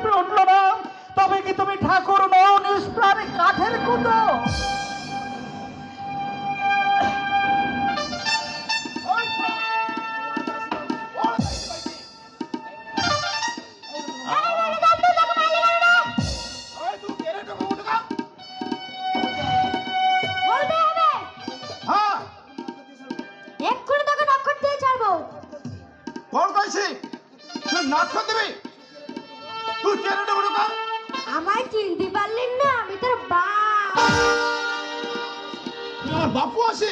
চেপে উঠল না তবে কি তুমি ঠাকুর নও নিষ্প্রাণে কাঠের কুতো হ্যাঁ। এক্ষুনি তোকে নক্ষর দিয়ে ছাড়বো বল কইছি তুই নাটক দিবি তুই ডুবো কা আমায় চিনতে পারলেন না আমি তোর বাপ আমার বাপু আছে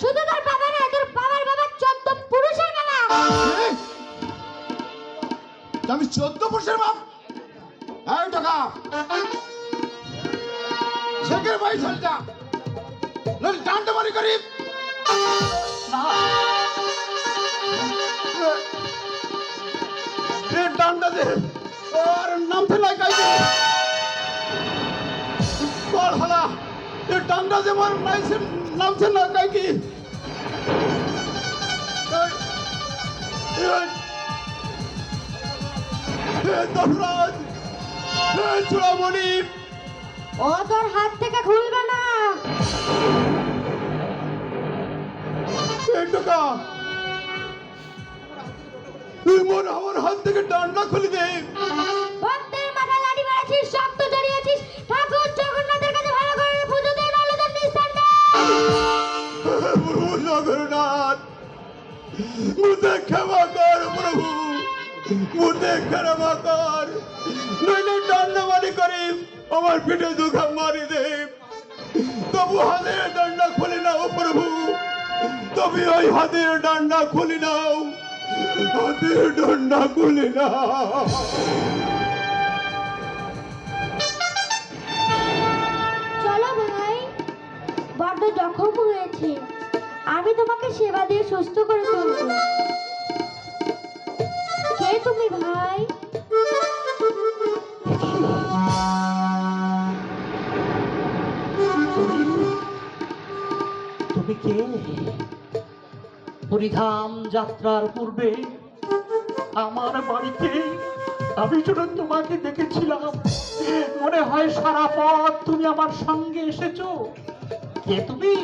শুধু তোর বাবা না তোর বাবার বাবা চোদ্দ পুরুষের বাবা আমি চোদ্দ বছর বাপ এই টাকা শেখের ভাই চলটা নইলে টানটা মারি করি না ডান্ডা দে হলা এ ডান্ডা দে মার নাইছে নামতে না কাই কি দশরাজ চূড়ামণি ও তোর হাত থেকে খুলবে না। টাকা তুই মন আমার হাত থেকে ডান্ডা খুলে দে প্রভু মুদে ক্ষমা কর প্রভু, মুদে ক্ষমা কর নইলে দণ্ডমানি করি আমার পিঠে দুঃখা মারি দে। তবু হাতের ডান্ডা খুলে নাও প্রভু, তবে ওই হাতের ডান্ডা খুলে নাও, হাতের ডান্ডা খুলে নাও। বড্ড জখম হয়েছে। আমি তোমাকে সেবা দিয়ে সুস্থ করে তুলবো। কে তুমি ভাই? তুমি কে? হরিধাম যাত্রার পূর্বে আমার বাড়িতে আমি শুধু তোমাকে দেখেছিলাম। মনে হয় সারা পথ তুমি আমার সঙ্গে এসেছ। কে তুমি?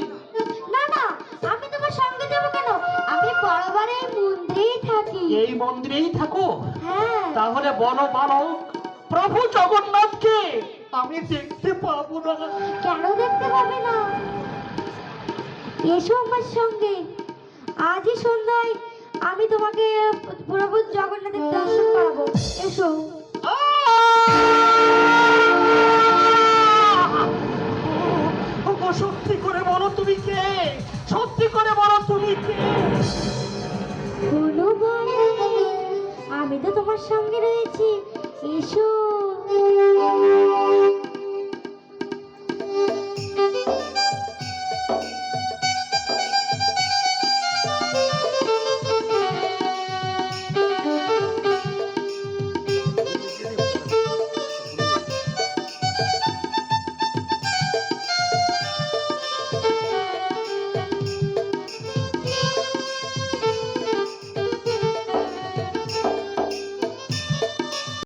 বরাবর এই মন্দিরেই থাকি। এই মন্দিরেই থাকো। হ্যাঁ। তাহলে বলো বালক প্রভু জগন্নাথকে আমি দেখতে পাবো না। কেন দেখতে পাবে না? এসো আমার সঙ্গে। আজই সন্ধ্যায় আমি তোমাকে প্রভু জগন্নাথের দর্শন করাবো। এসো। তোমার সঙ্গে রয়েছি। এসো।